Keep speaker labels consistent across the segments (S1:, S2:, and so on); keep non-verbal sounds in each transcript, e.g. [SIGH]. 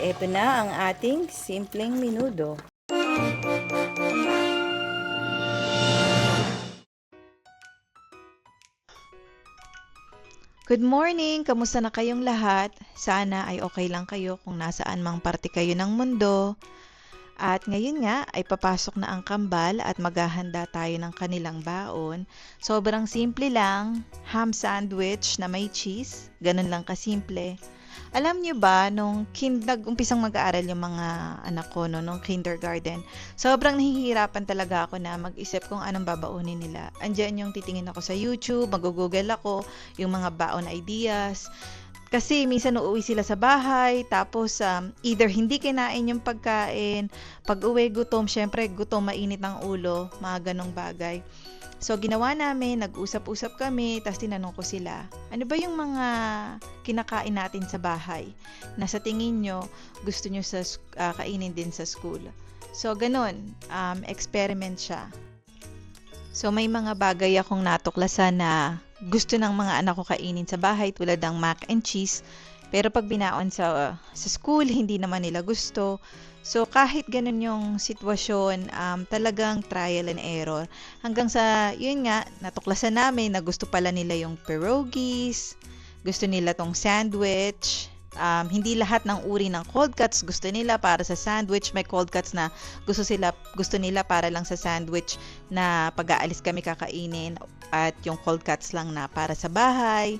S1: eto na ang ating simpleng minudo.
S2: Good morning! Kamusta na kayong lahat? Sana ay okay lang kayo kung nasaan mang parte kayo ng mundo. At ngayon nga ay papasok na ang kambal at maghahanda tayo ng kanilang baon. Sobrang simple lang, ham sandwich na may cheese, ganun lang kasimple. Alam niyo ba, nung kin nag-umpisang mag-aaral yung mga anak ko, no, nung kindergarten, sobrang nahihirapan talaga ako na mag-isip kung anong babaunin nila. Andiyan yung titingin ako sa YouTube, mag-google ako, yung mga baon ideas. Kasi minsan uuwi sila sa bahay, tapos um, either hindi kinain yung pagkain, pag uwi gutom, syempre gutom, mainit ng ulo, mga ganong bagay. So, ginawa namin, nag-usap-usap kami, tapos tinanong ko sila, ano ba yung mga kinakain natin sa bahay na sa tingin nyo gusto nyo sa, uh, kainin din sa school? So, ganun, um, experiment siya. So, may mga bagay akong natuklasan na gusto ng mga anak ko kainin sa bahay tulad ng mac and cheese. Pero pag binaon sa, sa school, [LAUGHS] hindi naman nila gusto. So, kahit ganun yung sitwasyon, um, talagang trial and error. Hanggang sa, yun nga, natuklasan namin na gusto pala nila yung pierogies, gusto nila tong sandwich, um, hindi lahat ng uri ng cold cuts gusto nila para sa sandwich. May cold cuts na gusto sila gusto nila para lang sa sandwich na pag-aalis kami kakainin at yung cold cuts lang na para sa bahay.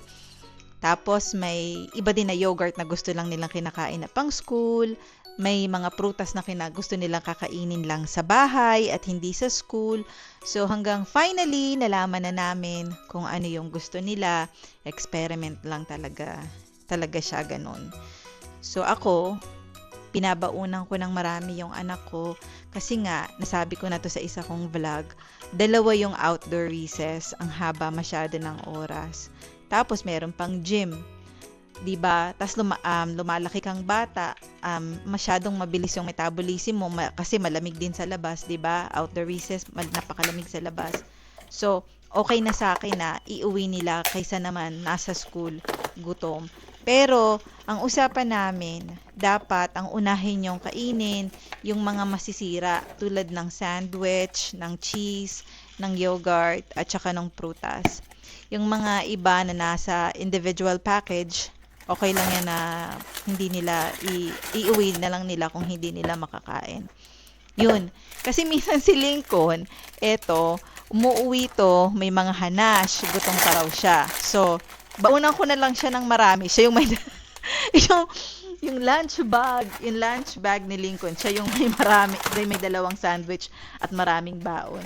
S2: Tapos may iba din na yogurt na gusto lang nilang kinakain na pang school. May mga prutas na kina gusto nilang kakainin lang sa bahay at hindi sa school. So hanggang finally nalaman na namin kung ano yung gusto nila. Experiment lang talaga talaga siya ganun. So ako, pinabaunan ko ng marami yung anak ko kasi nga, nasabi ko na to sa isa kong vlog, dalawa yung outdoor recess, ang haba masyado ng oras. Tapos meron pang gym. 'di ba? Tapos luma, um, lumalaki kang bata, um, masyadong mabilis yung metabolism mo ma- kasi malamig din sa labas, 'di ba? Outdoor recess, mal- napakalamig sa labas. So, okay na sa akin na iuwi nila kaysa naman nasa school gutom. Pero, ang usapan namin, dapat ang unahin yung kainin, yung mga masisira tulad ng sandwich, ng cheese, ng yogurt, at saka ng prutas. Yung mga iba na nasa individual package, okay lang yan na hindi nila i- iuwi na lang nila kung hindi nila makakain. Yun. Kasi [LAUGHS] minsan si Lincoln, eto, umuwi to, may mga hanash, gutom pa raw siya. So, baunan ko na lang siya ng marami. Siya yung may, [LAUGHS] yung, yung lunch bag, yung lunch bag ni Lincoln, siya yung may marami, may, may dalawang sandwich at maraming baon.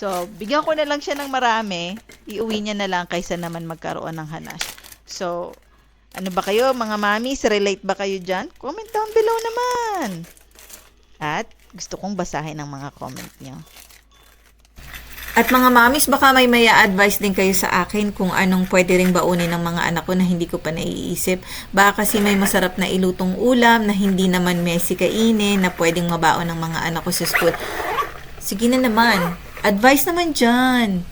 S2: So, bigyan ko na lang siya ng marami, iuwi niya na lang kaysa naman magkaroon ng hanash. So, ano ba kayo, mga mamis? Relate ba kayo dyan? Comment down below naman. At gusto kong basahin ang mga comment niyo.
S3: At mga mamis, baka may maya advice din kayo sa akin kung anong pwede ring baunin ng mga anak ko na hindi ko pa naiisip. Baka kasi may masarap na ilutong ulam na hindi naman messy kainin na pwedeng mabaon ng mga anak ko sa school. Sige na naman. Advice naman dyan.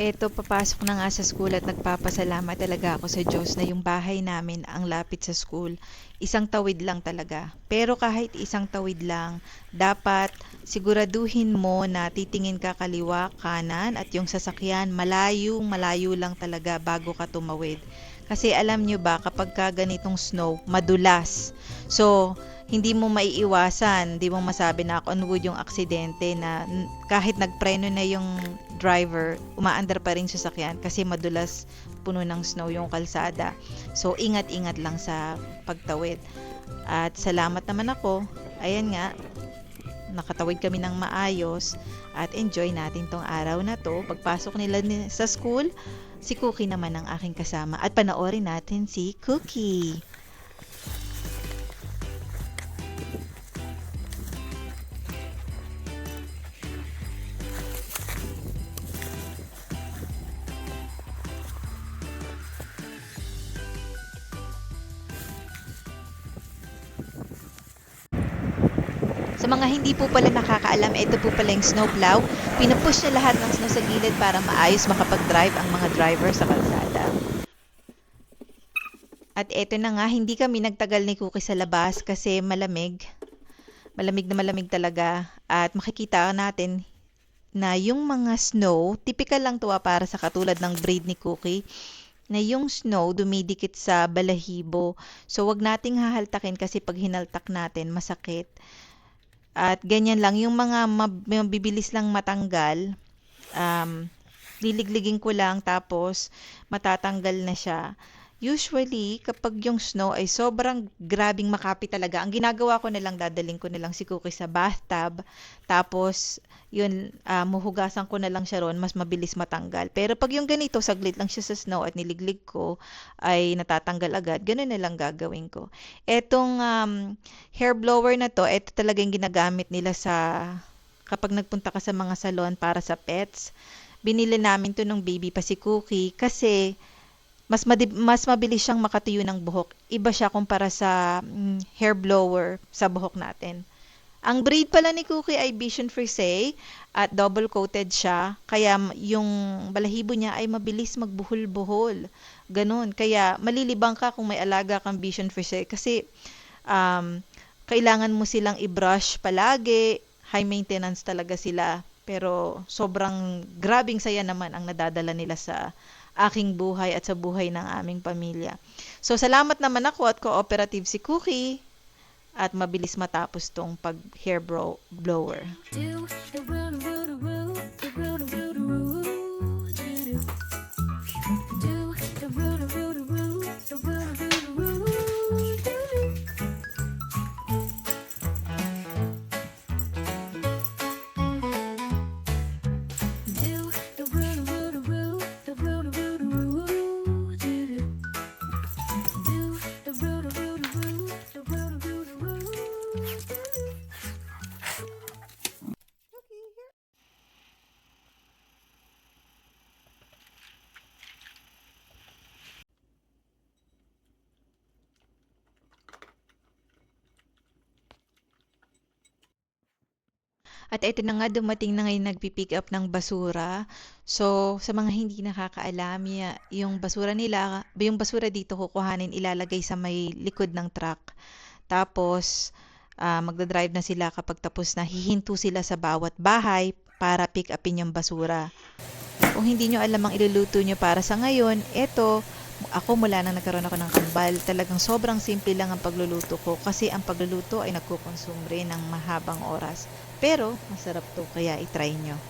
S2: Eto, papasok na nga sa school at nagpapasalamat talaga ako sa Diyos na yung bahay namin ang lapit sa school. Isang tawid lang talaga. Pero kahit isang tawid lang, dapat siguraduhin mo na titingin ka kaliwa, kanan at yung sasakyan malayo, malayo lang talaga bago ka tumawid. Kasi alam nyo ba, kapag ka ganitong snow, madulas. So, hindi mo maiiwasan, hindi mo masabi na on wood yung aksidente na kahit nagpreno na yung driver, umaandar pa rin sasakyan kasi madulas puno ng snow yung kalsada. So, ingat-ingat lang sa pagtawid. At salamat naman ako. Ayan nga, nakatawid kami ng maayos at enjoy natin tong araw na to. Pagpasok nila ni- sa school, si Cookie naman ang aking kasama at panoorin natin si Cookie. Sa mga hindi po pala nakakaalam, ito po pala yung snowplow. Pinupush niya lahat ng snow sa gilid para maayos makapag-drive ang mga driver sa kalsada. At eto na nga, hindi kami nagtagal ni Cookie sa labas kasi malamig. Malamig na malamig talaga. At makikita natin na yung mga snow, typical lang ah, para sa katulad ng breed ni Cookie, na yung snow dumidikit sa balahibo. So, wag nating hahaltakin kasi pag hinaltak natin, masakit. At ganyan lang, yung mga mab- mabibilis lang matanggal, um, liligligin ko lang tapos matatanggal na siya. Usually, kapag yung snow ay sobrang grabing makapit talaga, ang ginagawa ko na lang, dadaling ko na lang si Cookie sa bathtub, tapos, yun, ah, muhugasan ko na lang siya ron, mas mabilis matanggal. Pero pag yung ganito, saglit lang siya sa snow at niliglig ko, ay natatanggal agad, ganun na lang gagawin ko. Etong um, hair blower na to, ito talaga yung ginagamit nila sa, kapag nagpunta ka sa mga salon para sa pets. Binili namin to nung baby pa si Cookie, kasi, mas madi- mas mabilis siyang makatuyo ng buhok. Iba siya kumpara sa mm, hair blower sa buhok natin. Ang breed pala ni Cookie ay Bichon Frise at double coated siya. Kaya yung balahibo niya ay mabilis magbuhol-buhol. Ganun. Kaya malilibang ka kung may alaga kang Bichon Frise kasi um, kailangan mo silang i-brush palagi. High maintenance talaga sila. Pero sobrang grabing saya naman ang nadadala nila sa aking buhay at sa buhay ng aming pamilya. So, salamat naman ako at cooperative si Cookie at mabilis matapos tong pag hair blower.
S4: do the roo
S2: At ito na nga, dumating na ngayon nagpipick up ng basura. So, sa mga hindi nakakaalam, yung basura nila, yung basura dito kukuhanin, ilalagay sa may likod ng truck. Tapos, ah, magdadrive na sila kapag tapos na, hihinto sila sa bawat bahay para pick upin yung basura. Kung hindi nyo alam ang iluluto nyo para sa ngayon, eto, ako mula nang nagkaroon ako ng kambal, talagang sobrang simple lang ang pagluluto ko kasi ang pagluluto ay nagkukonsume rin ng mahabang oras. Pero, masarap to, kaya itry nyo.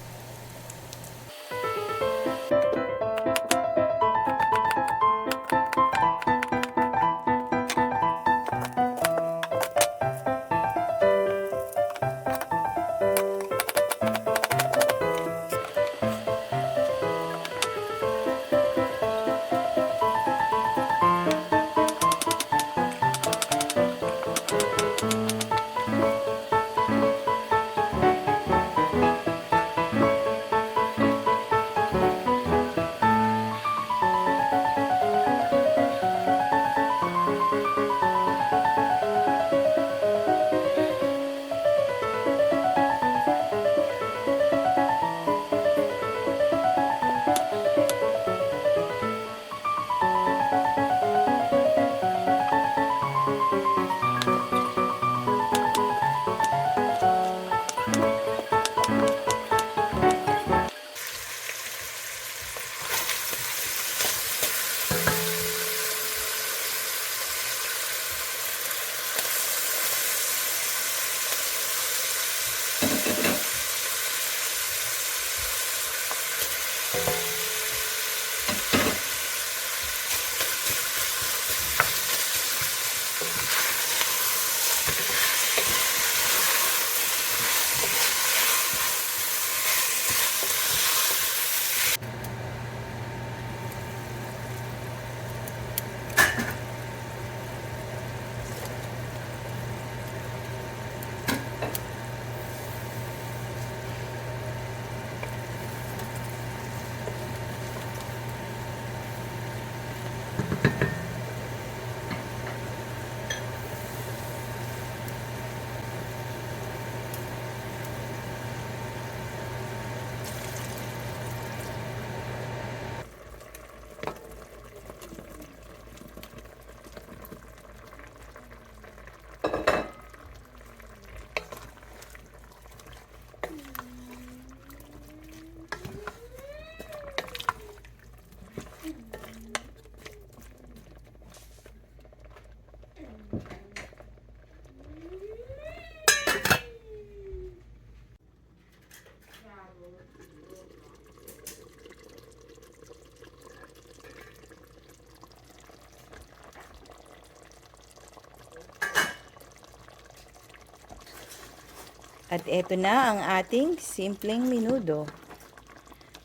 S2: At eto na ang ating simpleng minudo.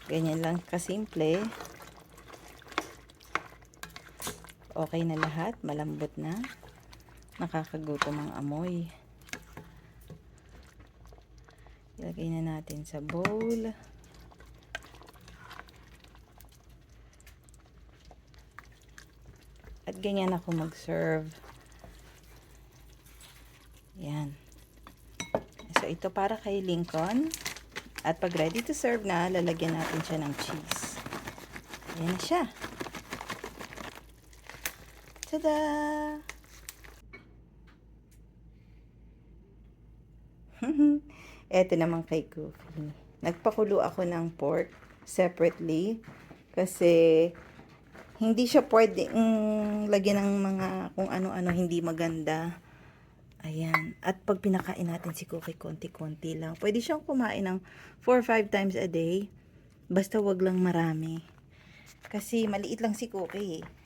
S2: Ganyan lang kasimple. Okay na lahat, malambot na. Nakakagutom ang amoy. Ilagay na natin sa bowl. At ganyan ako mag-serve. Yan. So, ito para kay Lincoln. At pag ready to serve na, lalagyan natin siya ng cheese. Ayan na siya. Tada! [LAUGHS] Eto naman kay Goofy. Nagpakulo ako ng pork separately kasi hindi siya pwede mm, lagyan ng mga kung ano-ano hindi maganda. Ayan. At pag pinakain natin si Cookie, konti-konti lang. Pwede siyang kumain ng 4 or 5 times a day. Basta wag lang marami. Kasi maliit lang si Cookie eh.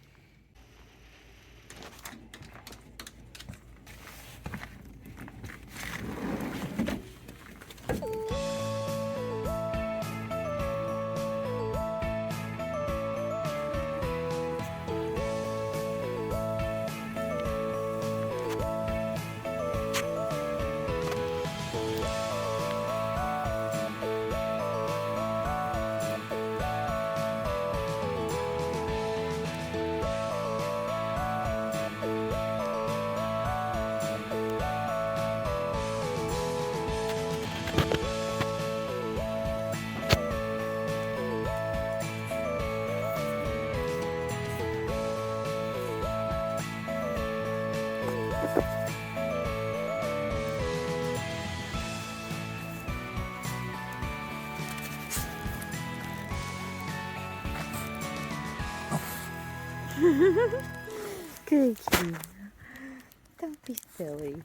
S2: [LAUGHS] Cookie. Don't be silly.